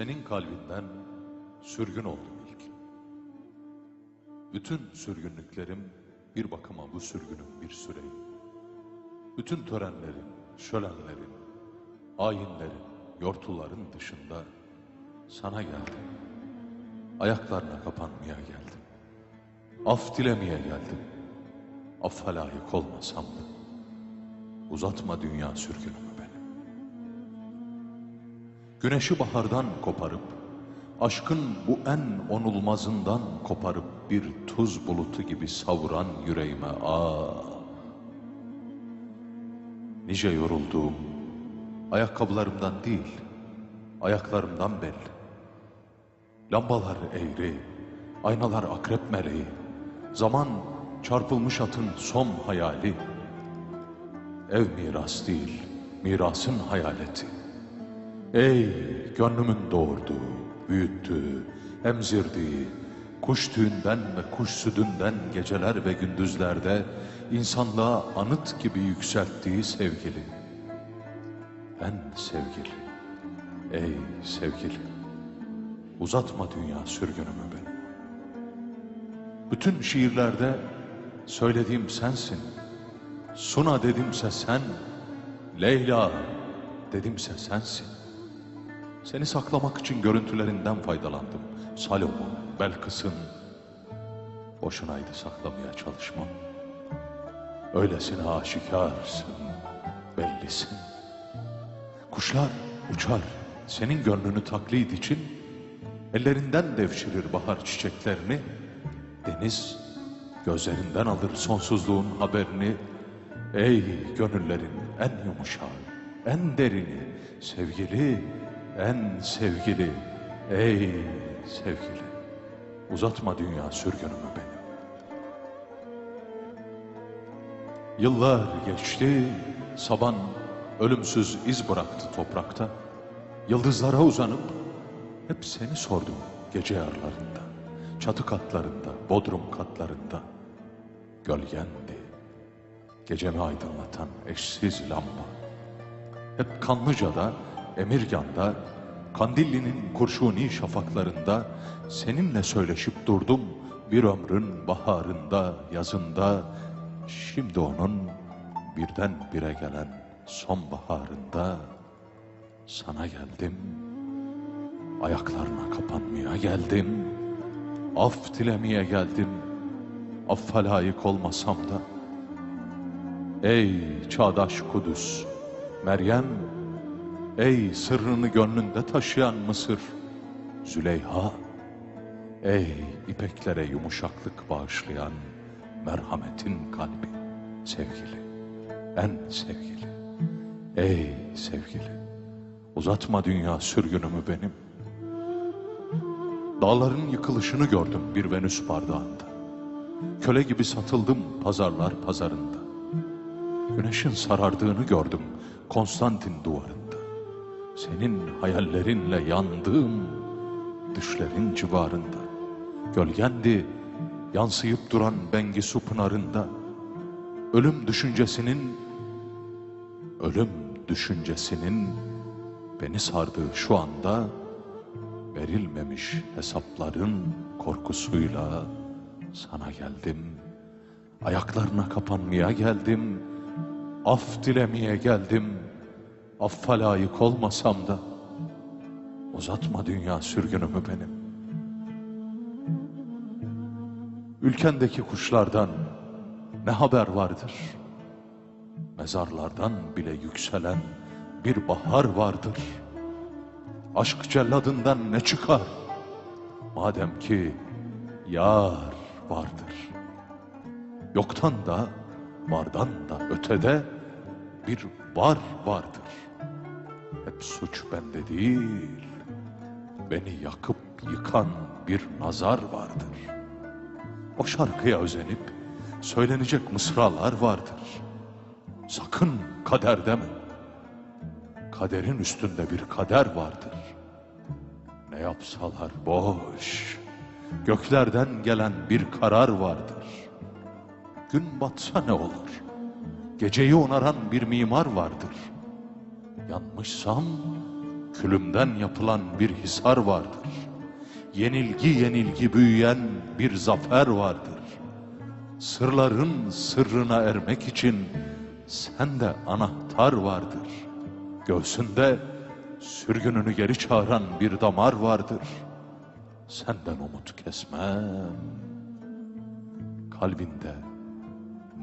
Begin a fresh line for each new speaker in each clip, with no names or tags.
Senin kalbinden sürgün oldum ilk. Bütün sürgünlüklerim bir bakıma bu sürgünün bir süreyi. Bütün törenlerin, şölenlerin, ayinlerin, yortuların dışında sana geldim. Ayaklarına kapanmaya geldim. Af dilemeye geldim. Affa layık olmasam da. Uzatma dünya sürgünümü. Güneşi bahardan koparıp, aşkın bu en onulmazından koparıp bir tuz bulutu gibi savuran yüreğime ah! Nice yorulduğum, ayakkabılarımdan değil, ayaklarımdan belli. Lambalar eğri, aynalar akrep meleği, zaman çarpılmış atın son hayali. Ev miras değil, mirasın hayaleti. Ey gönlümün doğurduğu, büyüttüğü, emzirdiği, kuş tüyünden ve kuş sütünden geceler ve gündüzlerde insanlığa anıt gibi yükselttiği sevgili. En sevgili, ey sevgili, uzatma dünya sürgünümü benim. Bütün şiirlerde söylediğim sensin. Suna dedimse sen, Leyla dedimse sensin. Seni saklamak için görüntülerinden faydalandım. Salomon, Belkıs'ın. Boşunaydı saklamaya çalışmam. Öylesine aşikarsın, bellisin. Kuşlar uçar, senin gönlünü taklit için ellerinden devşirir bahar çiçeklerini. Deniz gözlerinden alır sonsuzluğun haberini. Ey gönüllerin en yumuşağı, en derini, sevgili, en sevgili, ey sevgili. Uzatma dünya sürgünümü benim. Yıllar geçti, saban ölümsüz iz bıraktı toprakta. Yıldızlara uzanıp hep seni sordum gece yarlarında, çatı katlarında, bodrum katlarında. Gölgendi, gecemi aydınlatan eşsiz lamba. Hep Kanlıca'da, Emirgan'da, Kandilli'nin kurşuni şafaklarında seninle söyleşip durdum bir ömrün baharında, yazında. Şimdi onun birden bire gelen sonbaharında sana geldim. Ayaklarına kapanmaya geldim. Af dilemeye geldim. Affa layık olmasam da. Ey çağdaş Kudüs, Meryem, ey sırrını gönlünde taşıyan Mısır, Züleyha, ey ipeklere yumuşaklık bağışlayan merhametin kalbi, sevgili, en sevgili, ey sevgili, uzatma dünya sürgünümü benim. Dağların yıkılışını gördüm bir Venüs bardağında. Köle gibi satıldım pazarlar pazarında. Güneşin sarardığını gördüm Konstantin duvarında. Senin hayallerinle yandığım düşlerin civarında. Gölgendi yansıyıp duran Bengisu pınarında. Ölüm düşüncesinin, ölüm düşüncesinin beni sardığı şu anda verilmemiş hesapların korkusuyla sana geldim. Ayaklarına kapanmaya geldim. Af dilemeye geldim. Affa layık olmasam da uzatma dünya sürgünümü benim. Ülkendeki kuşlardan ne haber vardır? Mezarlardan bile yükselen bir bahar vardır. Aşk celladından ne çıkar? Madem ki yar vardır. Yoktan da vardan da ötede bir var vardır. Suç bende değil. Beni yakıp yıkan bir nazar vardır. O şarkıya özenip söylenecek mısralar vardır. Sakın kader deme. Kaderin üstünde bir kader vardır. Ne yapsalar boş. Göklerden gelen bir karar vardır. Gün batsa ne olur? Geceyi onaran bir mimar vardır. Yanmışsam külümden yapılan bir hisar vardır. Yenilgi yenilgi büyüyen bir zafer vardır. Sırların sırrına ermek için sende anahtar vardır. Göğsünde sürgününü geri çağıran bir damar vardır. Senden umut kesmem. Kalbinde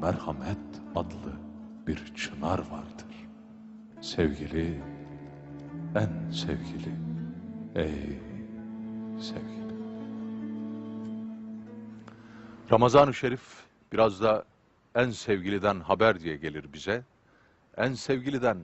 merhamet adlı bir çınar vardır. Sevgili, en sevgili, ey sevgili. Ramazan-ı Şerif biraz da en sevgiliden haber diye gelir bize. En sevgiliden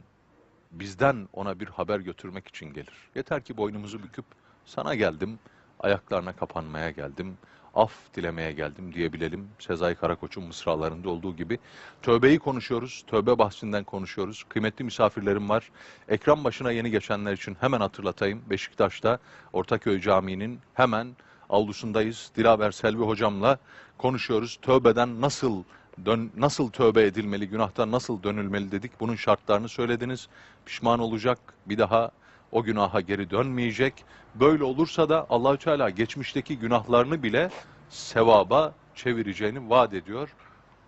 bizden ona bir haber götürmek için gelir. Yeter ki boynumuzu büküp sana geldim, ayaklarına kapanmaya geldim, af dilemeye geldim diyebilelim. Sezai Karakoç'un mısralarında olduğu gibi. Tövbeyi konuşuyoruz, tövbe bahsinden konuşuyoruz. Kıymetli misafirlerim var. Ekran başına yeni geçenler için hemen hatırlatayım. Beşiktaş'ta Ortaköy Camii'nin hemen avlusundayız. Dilaver Selvi hocamla konuşuyoruz. Tövbeden nasıl dön, nasıl tövbe edilmeli, günahtan nasıl dönülmeli dedik. Bunun şartlarını söylediniz. Pişman olacak, bir daha o günaha geri dönmeyecek. Böyle olursa da Allahü Teala geçmişteki günahlarını bile sevaba çevireceğini vaat ediyor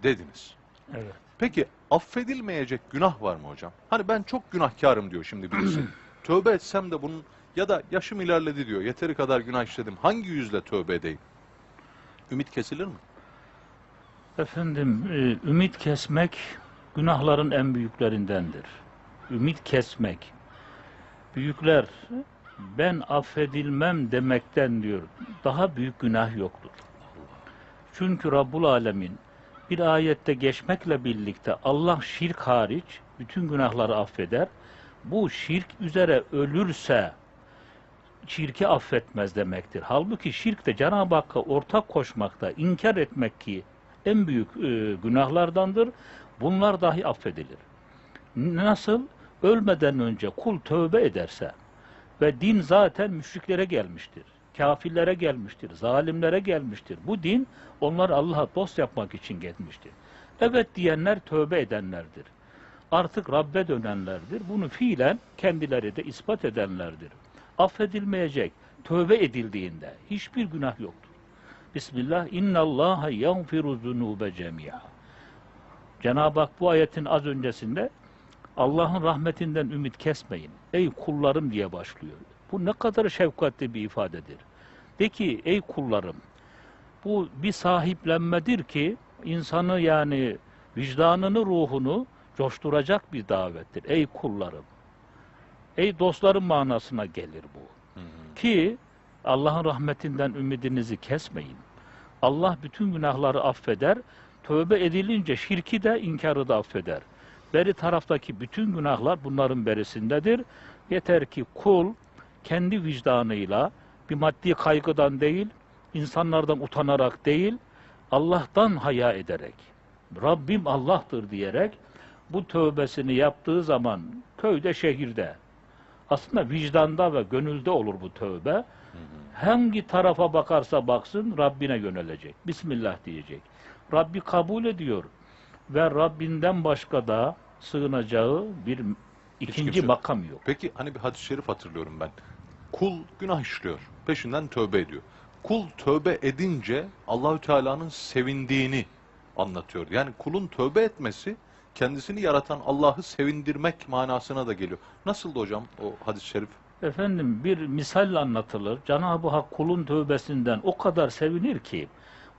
dediniz.
Evet.
Peki affedilmeyecek günah var mı hocam? Hani ben çok günahkarım diyor şimdi birisi. tövbe etsem de bunun ya da yaşım ilerledi diyor. Yeteri kadar günah işledim. Hangi yüzle tövbe edeyim? Ümit kesilir mi?
Efendim, e, ümit kesmek günahların en büyüklerindendir. Ümit kesmek. Büyükler ben affedilmem demekten diyor. Daha büyük günah yoktur. Çünkü Rabbul Alemin bir ayette geçmekle birlikte Allah şirk hariç bütün günahları affeder. Bu şirk üzere ölürse şirki affetmez demektir. Halbuki şirk de Cenab-ı Hakk'a ortak koşmakta, inkar etmek ki en büyük e, günahlardandır. Bunlar dahi affedilir. Nasıl? Ölmeden önce kul tövbe ederse ve din zaten müşriklere gelmiştir. Kafirlere gelmiştir, zalimlere gelmiştir. Bu din onları Allah'a dost yapmak için gelmiştir. Evet diyenler tövbe edenlerdir. Artık Rabbe dönenlerdir. Bunu fiilen kendileri de ispat edenlerdir. Affedilmeyecek, tövbe edildiğinde hiçbir günah yoktur. Bismillah, inna Allah yağfiru zunube cemi'a. Cenab-ı Hak bu ayetin az öncesinde Allah'ın rahmetinden ümit kesmeyin. Ey kullarım diye başlıyor. Bu ne kadar şefkatli bir ifadedir. De ki ey kullarım bu bir sahiplenmedir ki insanı yani vicdanını, ruhunu coşturacak bir davettir. Ey kullarım. Ey dostlarım manasına gelir bu. Ki Allah'ın rahmetinden ümidinizi kesmeyin. Allah bütün günahları affeder. Tövbe edilince şirki de inkarı da affeder. Beri taraftaki bütün günahlar bunların berisindedir. Yeter ki kul kendi vicdanıyla bir maddi kaygıdan değil, insanlardan utanarak değil, Allah'tan haya ederek, Rabbim Allah'tır diyerek bu tövbesini yaptığı zaman köyde, şehirde, aslında vicdanda ve gönülde olur bu tövbe. Hangi tarafa bakarsa baksın Rabbine yönelecek. Bismillah diyecek. Rabbi kabul ediyor. Ve Rabbinden başka da sığınacağı bir ikinci
kimse-
makam yok.
Peki hani bir hadis-i şerif hatırlıyorum ben. Kul günah işliyor. Peşinden tövbe ediyor. Kul tövbe edince Allahü Teala'nın sevindiğini anlatıyor. Yani kulun tövbe etmesi kendisini yaratan Allah'ı sevindirmek manasına da geliyor. Nasıldı hocam o hadis-i şerif?
Efendim bir misal anlatılır. Cenab-ı Hak kulun tövbesinden o kadar sevinir ki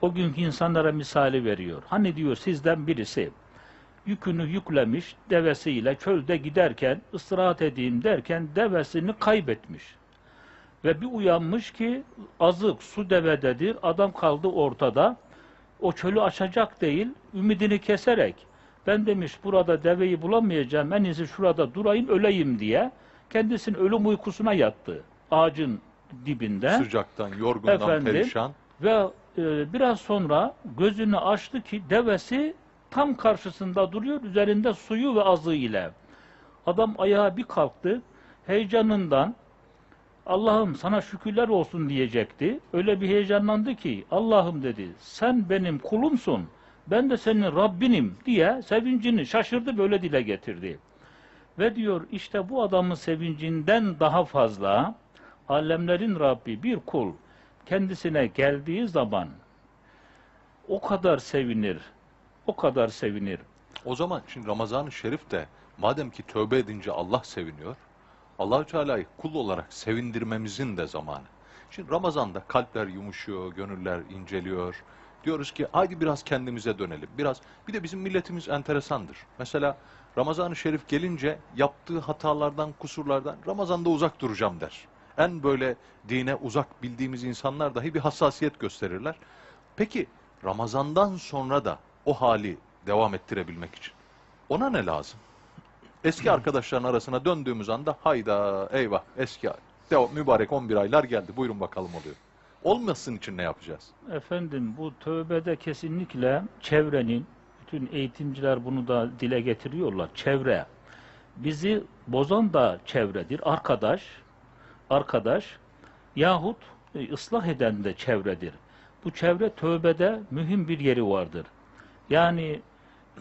o günkü insanlara misali veriyor. Hani diyor sizden birisi yükünü yüklemiş devesiyle çölde giderken istirahat edeyim derken devesini kaybetmiş. Ve bir uyanmış ki azık su devededir. Adam kaldı ortada. O çölü aşacak değil. Ümidini keserek ben demiş burada deveyi bulamayacağım. En iyisi şurada durayım öleyim diye kendisinin ölüm uykusuna yattı. Ağacın dibinde.
Sıcaktan, yorgundan,
Efendim?
perişan.
Ve e, biraz sonra gözünü açtı ki devesi tam karşısında duruyor üzerinde suyu ve azığı ile. Adam ayağa bir kalktı. Heyecanından Allah'ım sana şükürler olsun diyecekti. Öyle bir heyecanlandı ki Allah'ım dedi sen benim kulumsun. Ben de senin Rabbinim diye sevincini şaşırdı böyle dile getirdi. Ve diyor işte bu adamın sevincinden daha fazla alemlerin Rabbi bir kul kendisine geldiği zaman o kadar sevinir, o kadar sevinir.
O zaman şimdi Ramazan-ı Şerif de madem ki tövbe edince Allah seviniyor, Allahü Teala'yı kul olarak sevindirmemizin de zamanı. Şimdi Ramazan'da kalpler yumuşuyor, gönüller inceliyor. Diyoruz ki haydi biraz kendimize dönelim. Biraz bir de bizim milletimiz enteresandır. Mesela Ramazan-ı Şerif gelince yaptığı hatalardan, kusurlardan Ramazan'da uzak duracağım der. En böyle dine uzak bildiğimiz insanlar dahi bir hassasiyet gösterirler. Peki Ramazan'dan sonra da o hali devam ettirebilmek için ona ne lazım? Eski arkadaşların arasına döndüğümüz anda hayda eyvah eski devam, mübarek 11 aylar geldi buyurun bakalım oluyor. Olmasın için ne yapacağız?
Efendim bu tövbede kesinlikle çevrenin, bütün eğitimciler bunu da dile getiriyorlar. Çevre. Bizi bozan da çevredir. Arkadaş, arkadaş yahut e, ıslah eden de çevredir. Bu çevre tövbede mühim bir yeri vardır. Yani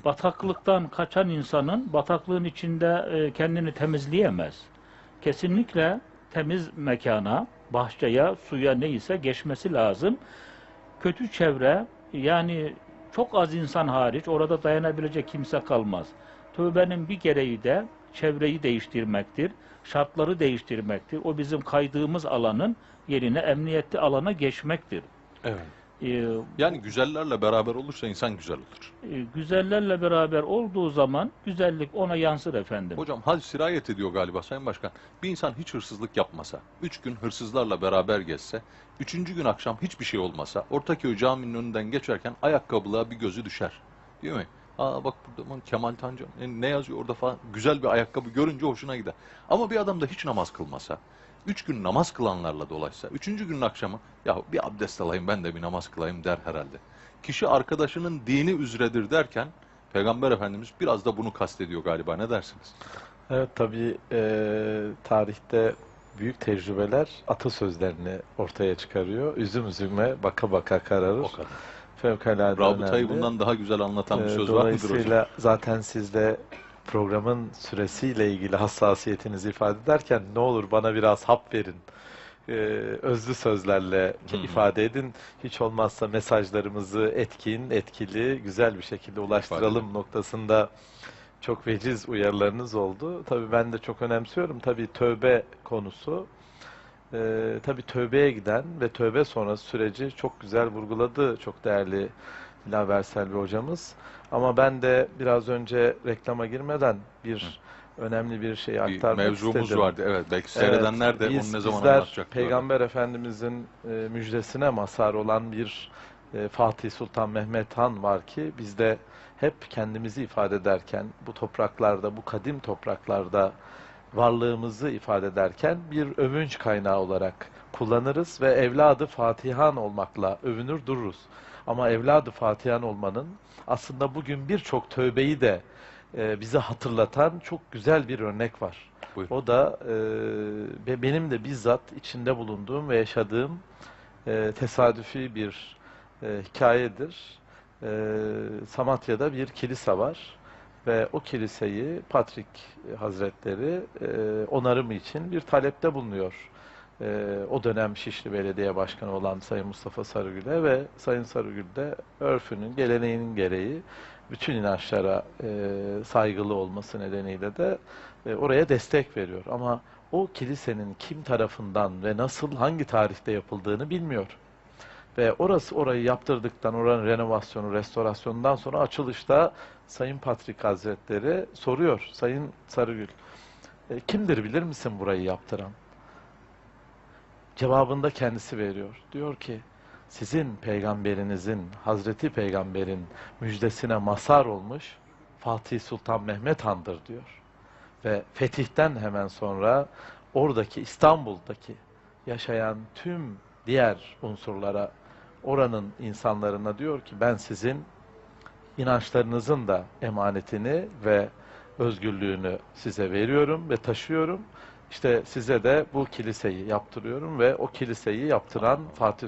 bataklıktan kaçan insanın bataklığın içinde e, kendini temizleyemez. Kesinlikle temiz mekana, bahçeye, suya neyse geçmesi lazım. Kötü çevre yani çok az insan hariç orada dayanabilecek kimse kalmaz. Tövbenin bir gereği de çevreyi değiştirmektir, şartları değiştirmektir. O bizim kaydığımız alanın yerine emniyetli alana geçmektir.
Evet.
Ee,
Yani güzellerle beraber olursa insan güzel olur.
e, güzellerle beraber olduğu zaman güzellik ona yansır efendim.
Hocam hal sirayet ediyor galiba Sayın Başkan. Bir insan hiç hırsızlık yapmasa, üç gün hırsızlarla beraber gezse, üçüncü gün akşam hiçbir şey olmasa, Ortaköy caminin önünden geçerken ayakkabılığa bir gözü düşer. Değil mi? Aa bak burada aman Kemal Tancan e, ne yazıyor orada falan. Güzel bir ayakkabı görünce hoşuna gider. Ama bir adam da hiç namaz kılmasa, üç gün namaz kılanlarla dolaşsa, üçüncü günün akşamı ya bir abdest alayım ben de bir namaz kılayım der herhalde. Kişi arkadaşının dini üzredir derken Peygamber Efendimiz biraz da bunu kastediyor galiba. Ne dersiniz?
Evet tabii eee, tarihte büyük tecrübeler atasözlerini ortaya çıkarıyor. Üzüm üzüme baka baka kararır.
O kadar.
Fevkalade
Rabıtayı
önemli.
bundan daha güzel anlatan bir
Eee,
söz var mıdır hocam?
Dolayısıyla zaten siz de programın süresiyle ilgili hassasiyetinizi ifade ederken ne olur bana biraz hap verin. Eee, özlü sözlerle
hı.
ifade edin. Hiç olmazsa mesajlarımızı etkin, etkili, güzel bir şekilde ulaştıralım noktasında çok veciz uyarılarınız oldu. Tabii ben de çok önemsiyorum. Tabii tövbe konusu. Eee tabii tövbeye giden ve tövbe sonrası süreci çok güzel vurguladı çok değerli Dilaver Selvi hocamız. Ama ben de biraz önce reklama girmeden bir önemli bir şey
Bir
aktarmak
mevzumuz
istedim.
vardı. Evet. Belki
Evet,
seyredenler de
biz-
onu ne zaman anlatacak.
Peygamber Efendimizin e, müjdesine mazhar olan bir e, Fatih Sultan Mehmet Han var ki biz de hep kendimizi ifade ederken bu topraklarda, bu kadim topraklarda varlığımızı ifade ederken bir övünç kaynağı olarak kullanırız ve evladı Fatihan olmakla övünür dururuz. Ama evladı Fatihan olmanın aslında bugün birçok tövbeyi de e, bize hatırlatan çok güzel bir örnek var.
Buyurun.
O da e, benim de bizzat içinde bulunduğum ve yaşadığım e, tesadüfi bir e, hikayedir. E, Samatya'da bir kilise var ve o kiliseyi Patrik Hazretleri e, onarımı için bir talepte bulunuyor. E, o dönem Şişli Belediye Başkanı olan Sayın Mustafa Sarıgül'e ve Sayın Sarıgül de örfünün, geleneğinin gereği bütün inançlara e, saygılı olması nedeniyle de e, oraya destek veriyor. Ama o kilisenin kim tarafından ve nasıl hangi tarihte yapıldığını bilmiyor. Ve orası orayı yaptırdıktan, oranın renovasyonu, restorasyonundan sonra açılışta Sayın Patrik Hazretleri soruyor. Sayın Sarıgül, e, kimdir bilir misin burayı yaptıran? Cevabında kendisi veriyor. Diyor ki, sizin peygamberinizin, Hazreti Peygamber'in müjdesine mazhar olmuş Fatih Sultan Mehmet Han'dır diyor. Ve fetihten hemen sonra oradaki İstanbul'daki yaşayan tüm diğer unsurlara, oranın insanlarına diyor ki ben sizin inançlarınızın da emanetini ve özgürlüğünü size veriyorum ve taşıyorum. İşte size de bu kiliseyi yaptırıyorum ve o kiliseyi yaptıran Fatih